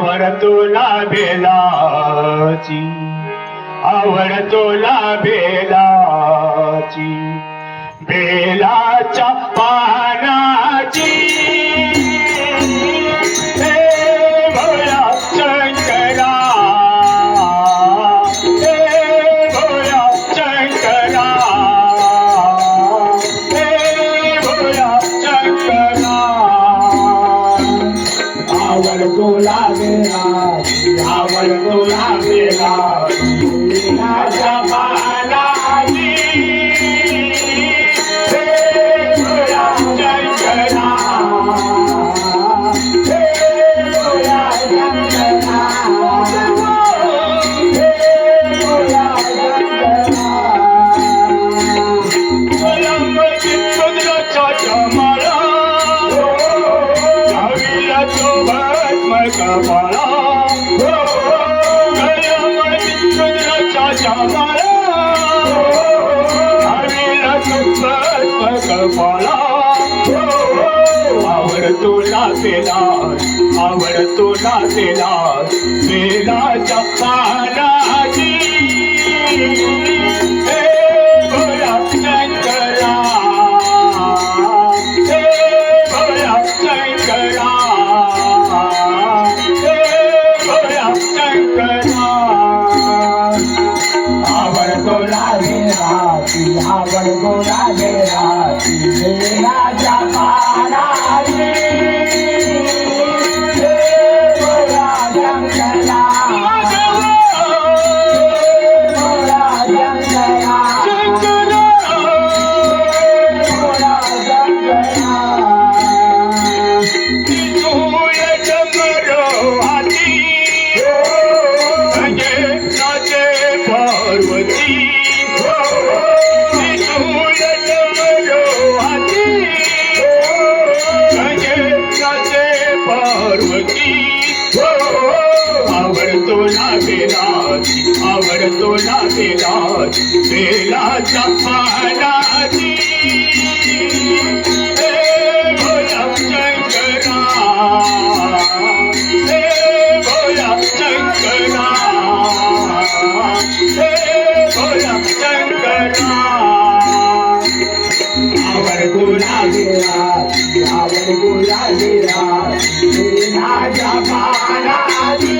आवड तुला बेलाची आवड तुला बेलाची बेलाच्या पाना आवड तो मेरा आवड तो मेरा आवड तुला पेला आवड तुला पेला पेलाच्या पानाची आवड तुला मेरा आवड तुला मेरा मेराच्या आवडतो हे भोला शंकरा आवडतो ना बेलाच आवडतो ना बेलाच बेलाच्या पानाची पार्वती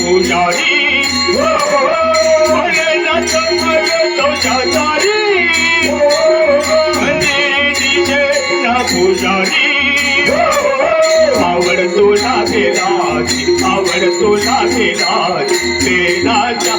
पुजारी। पुजारी आवडतो ना ते राज आवडतो ना ते राज ते राजा